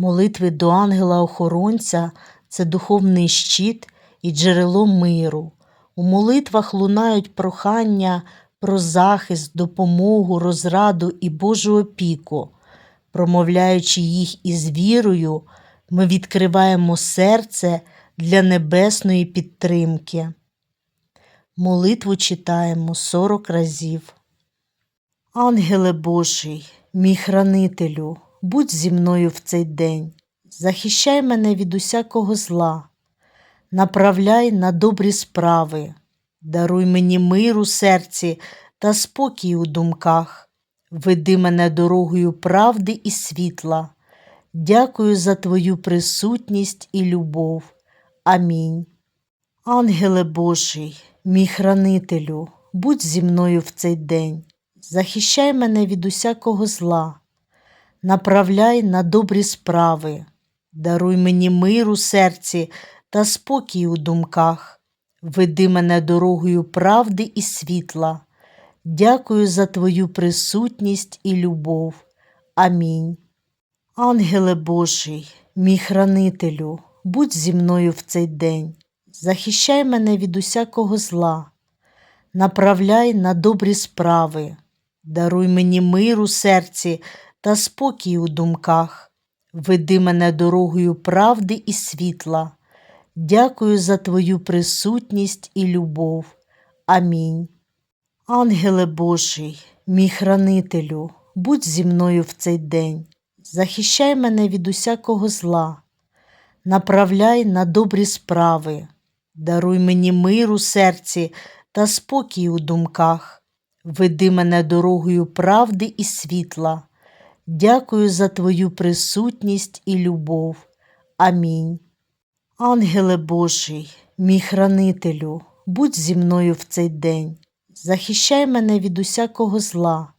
Молитви до ангела-охоронця це духовний щит і джерело миру. У молитвах лунають прохання про захист, допомогу, розраду і Божу опіку. Промовляючи їх із вірою, ми відкриваємо серце для небесної підтримки. Молитву читаємо 40 разів. Ангеле Божий, мій хранителю, будь зі мною в цей день, захищай мене від усякого зла, направляй на добрі справи, даруй мені мир у серці та спокій у думках, веди мене дорогою правди і світла. Дякую за Твою присутність і любов. Амінь. Ангеле Божий, мій хранителю, будь зі мною в цей день, захищай мене від усякого зла, направляй на добрі справи, даруй мені мир у серці та спокій у думках, веди мене дорогою правди і світла. Дякую за Твою присутність і любов. Амінь. Ангеле Божий, мій хранителю, будь зі мною в цей день, захищай мене від усякого зла, направляй на добрі справи, даруй мені мир у серці та спокій у думках, веди мене дорогою правди і світла. Дякую за Твою присутність і любов. Амінь. Ангеле Божий, мій хранителю, будь зі мною в цей день, захищай мене від усякого зла, направляй на добрі справи, даруй мені мир у серці та спокій у думках, веди мене дорогою правди і світла. Дякую за Твою присутність і любов. Амінь. Ангеле Божий, мій хранителю, будь зі мною в цей день, захищай мене від усякого зла,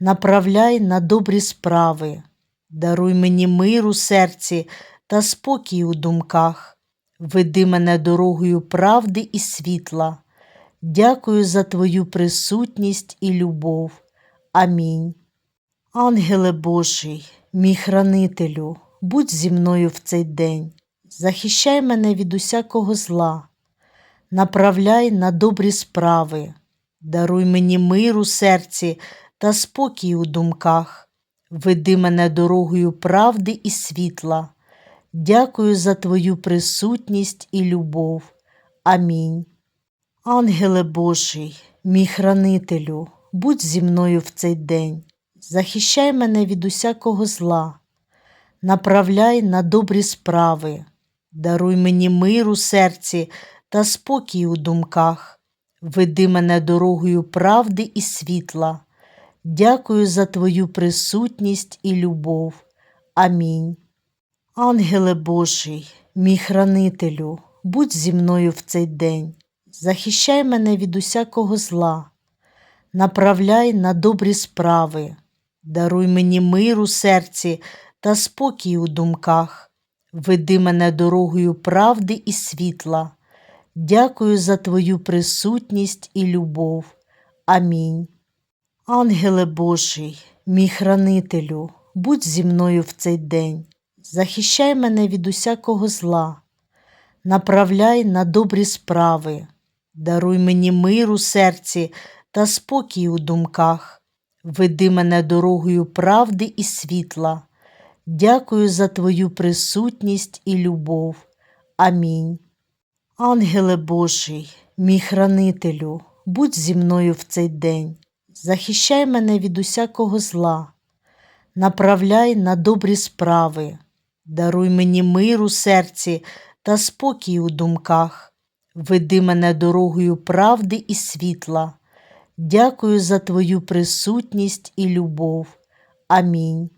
направляй на добрі справи, даруй мені мир у серці та спокій у думках, веди мене дорогою правди і світла. Дякую за Твою присутність і любов. Амінь. Ангеле Божий, мій хранителю, будь зі мною в цей день, захищай мене від усякого зла, направляй на добрі справи, даруй мені мир у серці та спокій у думках, веди мене дорогою правди і світла. Дякую за Твою присутність і любов. Амінь. Ангеле Божий, мій хранителю, будь зі мною в цей день, захищай мене від усякого зла, направляй на добрі справи, даруй мені мир у серці та спокій у думках, веди мене дорогою правди і світла. Дякую за Твою присутність і любов. Амінь. Ангеле Божий, мій хранителю, будь зі мною в цей день, захищай мене від усякого зла, направляй на добрі справи, даруй мені мир у серці та спокій у думках, веди мене дорогою правди і світла. Дякую за Твою присутність і любов. Амінь. Ангеле Божий, мій хранителю, будь зі мною в цей день, захищай мене від усякого зла, направляй на добрі справи, даруй мені мир у серці та спокій у думках, веди мене дорогою правди і світла. Дякую за Твою присутність і любов. Амінь. Ангеле Божий, мій хранителю, будь зі мною в цей день, захищай мене від усякого зла, направляй на добрі справи, даруй мені мир у серці та спокій у думках, веди мене дорогою правди і світла. Дякую за Твою присутність і любов. Амінь.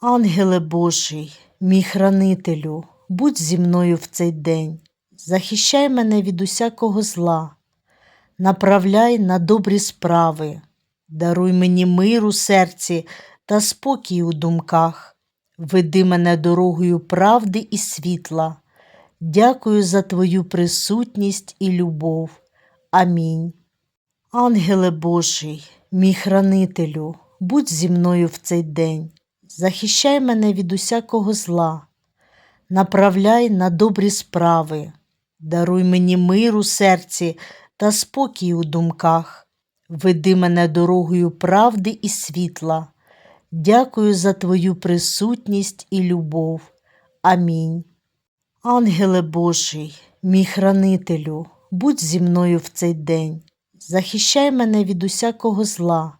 Ангеле Божий, мій хранителю, будь зі мною в цей день, захищай мене від усякого зла, направляй на добрі справи, даруй мені мир у серці та спокій у думках, веди мене дорогою правди і світла. Дякую за Твою присутність і любов. Амінь. Ангеле Божий, мій хранителю, будь зі мною в цей день, захищай мене від усякого зла, направляй на добрі справи, даруй мені мир у серці та спокій у думках, веди мене дорогою правди і світла. Дякую за Твою присутність і любов. Амінь. Ангеле Божий, мій хранителю, будь зі мною в цей день, захищай мене від усякого зла,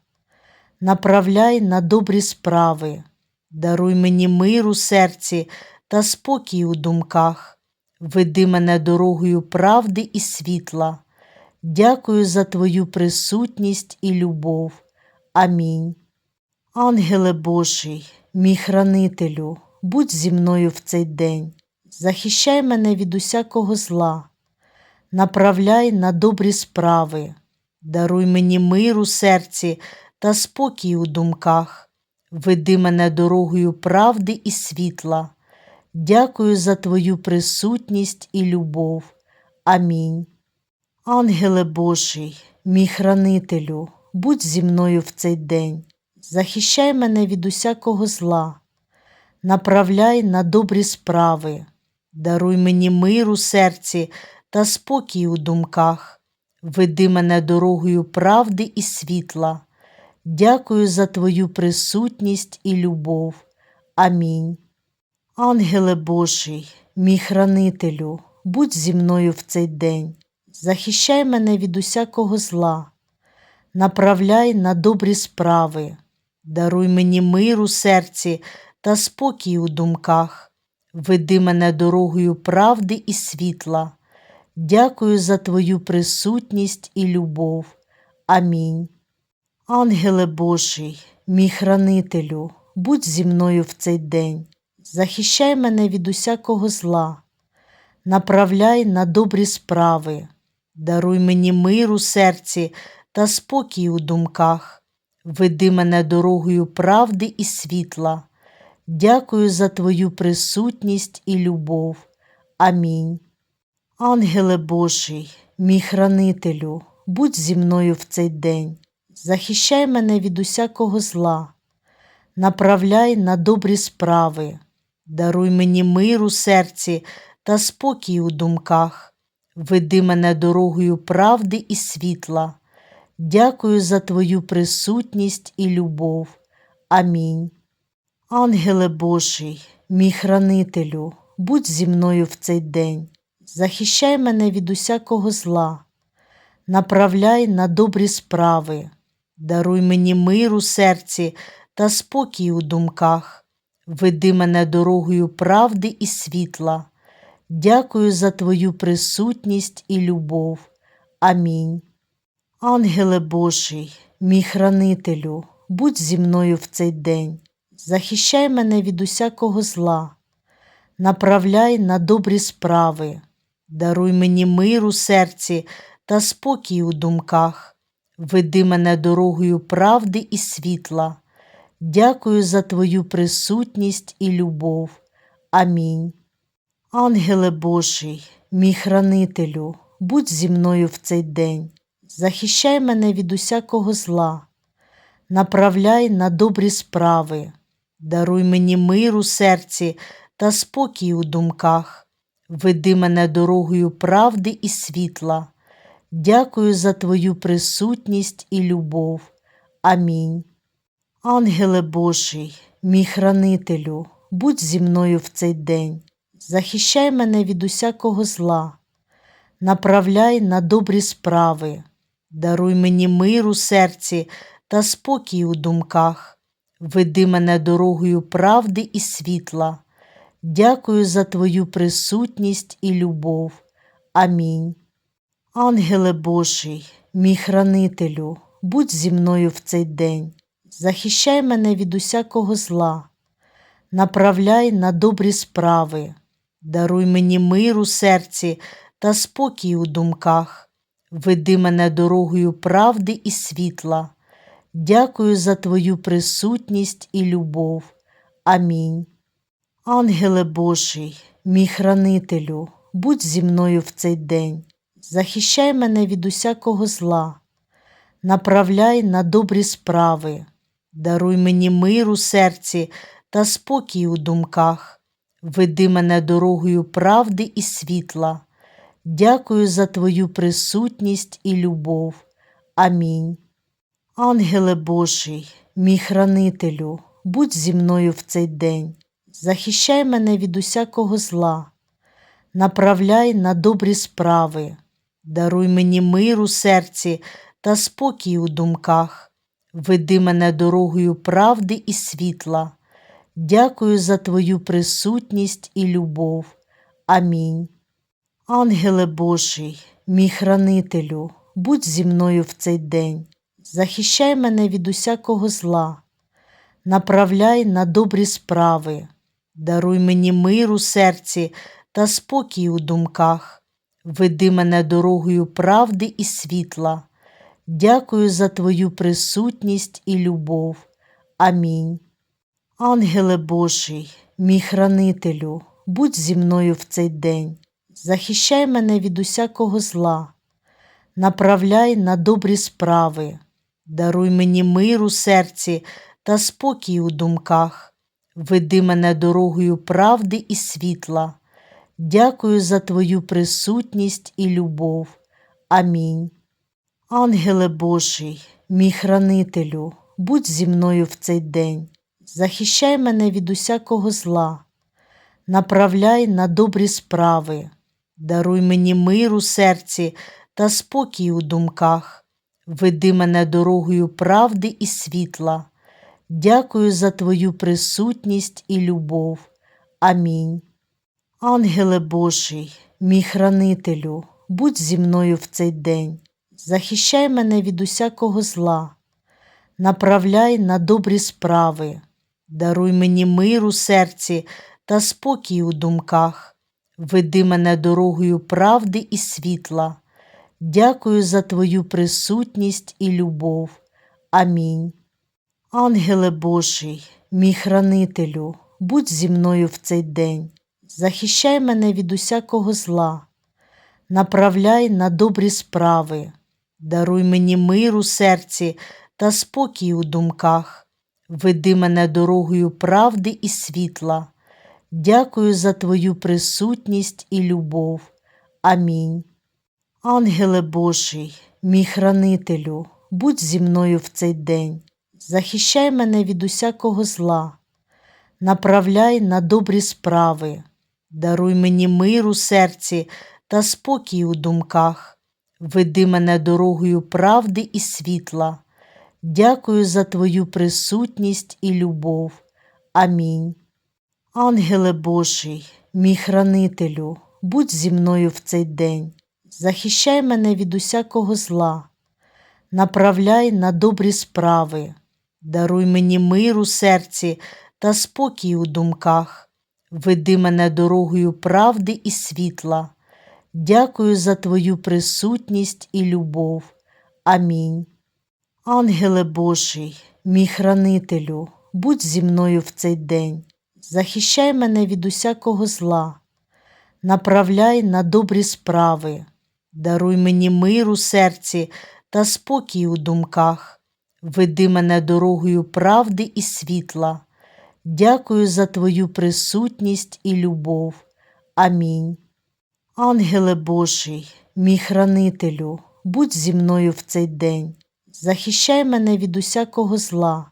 направляй на добрі справи, даруй мені мир у серці та спокій у думках, веди мене дорогою правди і світла. Дякую за Твою присутність і любов. Амінь. Ангеле Божий, мій хранителю, будь зі мною в цей день, захищай мене від усякого зла, направляй на добрі справи, даруй мені мир у серці та спокій у думках, веди мене дорогою правди і світла. Дякую за Твою присутність і любов. Амінь. Ангеле Божий, мій хранителю, будь зі мною в цей день, захищай мене від усякого зла, направляй на добрі справи, даруй мені мир у серці та спокій у думках, веди мене дорогою правди і світла. Дякую за Твою присутність і любов. Амінь. Ангеле Божий, мій хранителю, будь зі мною в цей день, захищай мене від усякого зла, направляй на добрі справи, даруй мені мир у серці та спокій у думках, веди мене дорогою правди і світла. Дякую за Твою присутність і любов. Амінь. Ангеле Божий, мій хранителю, будь зі мною в цей день, захищай мене від усякого зла, направляй на добрі справи, даруй мені мир у серці та спокій у думках, веди мене дорогою правди і світла. Дякую за Твою присутність і любов. Амінь. Ангеле Божий, мій хранителю, будь зі мною в цей день, захищай мене від усякого зла, направляй на добрі справи, даруй мені мир у серці та спокій у думках, веди мене дорогою правди і світла. Дякую за Твою присутність і любов. Амінь. Ангеле Божий, мій хранителю, будь зі мною в цей день, захищай мене від усякого зла, направляй на добрі справи, даруй мені мир у серці та спокій у думках, веди мене дорогою правди і світла. Дякую за Твою присутність і любов. Амінь. Ангеле Божий, мій хранителю, будь зі мною в цей день, захищай мене від усякого зла, направляй на добрі справи, даруй мені мир у серці та спокій у думках, веди мене дорогою правди і світла. Дякую за Твою присутність і любов. Амінь. Ангеле Божий, мій хранителю, будь зі мною в цей день, захищай мене від усякого зла, направляй на добрі справи, даруй мені мир у серці та спокій у думках, веди мене дорогою правди і світла. Дякую за Твою присутність і любов. Амінь. Ангеле Божий, мій хранителю, будь зі мною в цей день, захищай мене від усякого зла, направляй на добрі справи, даруй мені мир у серці та спокій у думках, веди мене дорогою правди і світла. Дякую за Твою присутність і любов. Амінь. Ангеле Божий, мій хранителю, будь зі мною в цей день, захищай мене від усякого зла, направляй на добрі справи, даруй мені мир у серці та спокій у думках, веди мене дорогою правди і світла. Дякую за Твою присутність і любов. Амінь. Ангеле Божий, мій хранителю, будь зі мною в цей день, захищай мене від усякого зла, направляй на добрі справи, даруй мені мир у серці та спокій у думках. Веди мене дорогою правди і світла. Дякую за Твою присутність і любов. Амінь. Ангеле Божий, мій хранителю, будь зі мною в цей день, захищай мене від усякого зла, направляй на добрі справи, даруй мені мир у серці та спокій у думках, веди мене дорогою правди і світла. Дякую за Твою присутність і любов. Амінь. Ангеле Божий, мій хранителю, будь зі мною в цей день, захищай мене від усякого зла, направляй на добрі справи, даруй мені мир у серці та спокій у думках, веди мене дорогою правди і світла. Дякую за Твою присутність і любов. Амінь. Ангеле Божий, мій хранителю, будь зі мною в цей день, захищай мене від усякого зла, направляй на добрі справи, даруй мені мир у серці та спокій у думках, веди мене дорогою правди і світла. Дякую за Твою присутність і любов. Амінь. Ангеле Божий, мій хранителю, будь зі мною в цей день, захищай мене від усякого зла, направляй на добрі справи, даруй мені мир у серці та спокій у думках, веди мене дорогою правди і світла. Дякую за Твою присутність і любов. Амінь. Ангеле Божий, мій хранителю, будь зі мною в цей день, захищай мене від усякого зла, направляй на добрі справи, даруй мені мир у серці та спокій у думках, веди мене дорогою правди і світла. Дякую за Твою присутність і любов. Амінь. Ангеле Божий, мій хранителю, будь зі мною в цей день, захищай мене від усякого зла, направляй на добрі справи, даруй мені мир у серці та спокій у думках, веди мене дорогою правди і світла. Дякую за Твою присутність і любов. Амінь. Ангеле Божий, мій хранителю, будь зі мною в цей день, захищай мене від усякого зла, направляй на добрі справи, даруй мені мир у серці та спокій у думках, веди мене дорогою правди і світла. Дякую за Твою присутність і любов. Амінь. Ангеле Божий, мій хранителю, будь зі мною в цей день, захищай мене від усякого зла, направляй на добрі справи, даруй мені мир у серці та спокій у думках, веди мене дорогою правди і світла. Дякую за Твою присутність і любов. Амінь. Ангеле Божий, мій хранителю, будь зі мною в цей день, захищай мене від усякого зла, направляй на добрі справи, даруй мені мир у серці та спокій у думках, веди мене дорогою правди і світла. Дякую за Твою присутність і любов. Амінь. Ангеле Божий, мій хранителю, будь зі мною в цей день, захищай мене від усякого зла,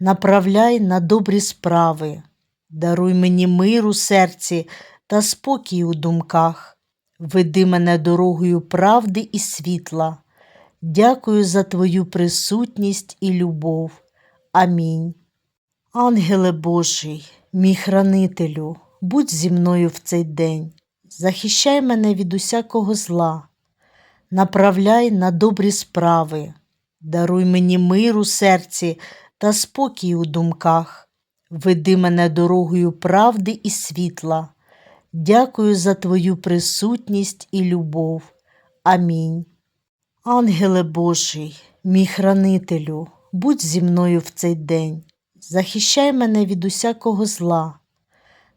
направляй на добрі справи, даруй мені мир у серці та спокій у думках, веди мене дорогою правди і світла. Дякую за Твою присутність і любов. Амінь. Ангеле Божий, мій хранителю, будь зі мною в цей день, захищай мене від усякого зла, направляй на добрі справи, даруй мені мир у серці та спокій у думках, веди мене дорогою правди і світла. Дякую за Твою присутність і любов. Амінь. Ангеле Божий, мій хранителю, будь зі мною в цей день, захищай мене від усякого зла,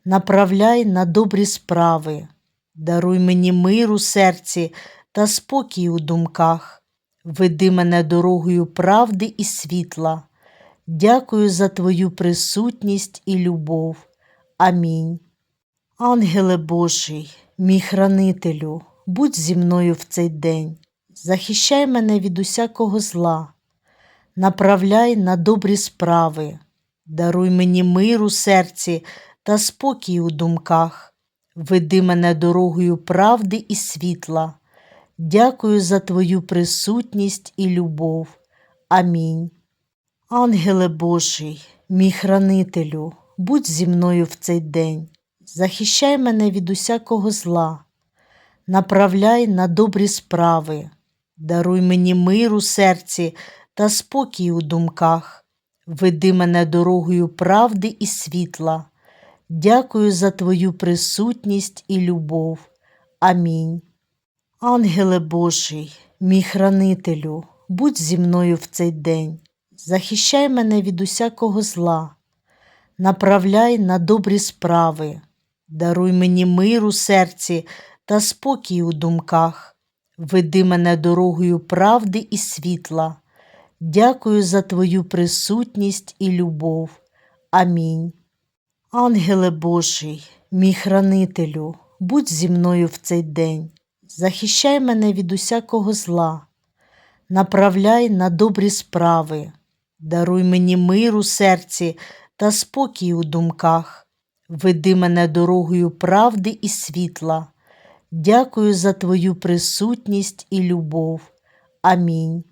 направляй на добрі справи, даруй мені мир у серці та спокій у думках, веди мене дорогою правди і світла. Дякую за Твою присутність і любов. Амінь. Ангеле Божий, мій хранителю, будь зі мною в цей день, захищай мене від усякого зла, направляй на добрі справи, даруй мені мир у серці та спокій у думках, веди мене дорогою правди і світла. Дякую за Твою присутність і любов. Амінь. Ангеле Божий, мій хранителю, будь зі мною в цей день, захищай мене від усякого зла, направляй на добрі справи, даруй мені мир у серці та спокій у думках, веди мене дорогою правди і світла. Дякую за Твою присутність і любов. Амінь. Ангеле Божий, мій хранителю, будь зі мною в цей день, захищай мене від усякого зла, направляй на добрі справи, даруй мені мир у серці та спокій у думках, веди мене дорогою правди і світла. Дякую за Твою присутність і любов. Амінь. Ангеле Божий, мій хранителю, будь зі мною в цей день, захищай мене від усякого зла, направляй на добрі справи, даруй мені мир у серці та спокій у думках, веди мене дорогою правди і світла. Дякую за Твою присутність і любов. Амінь.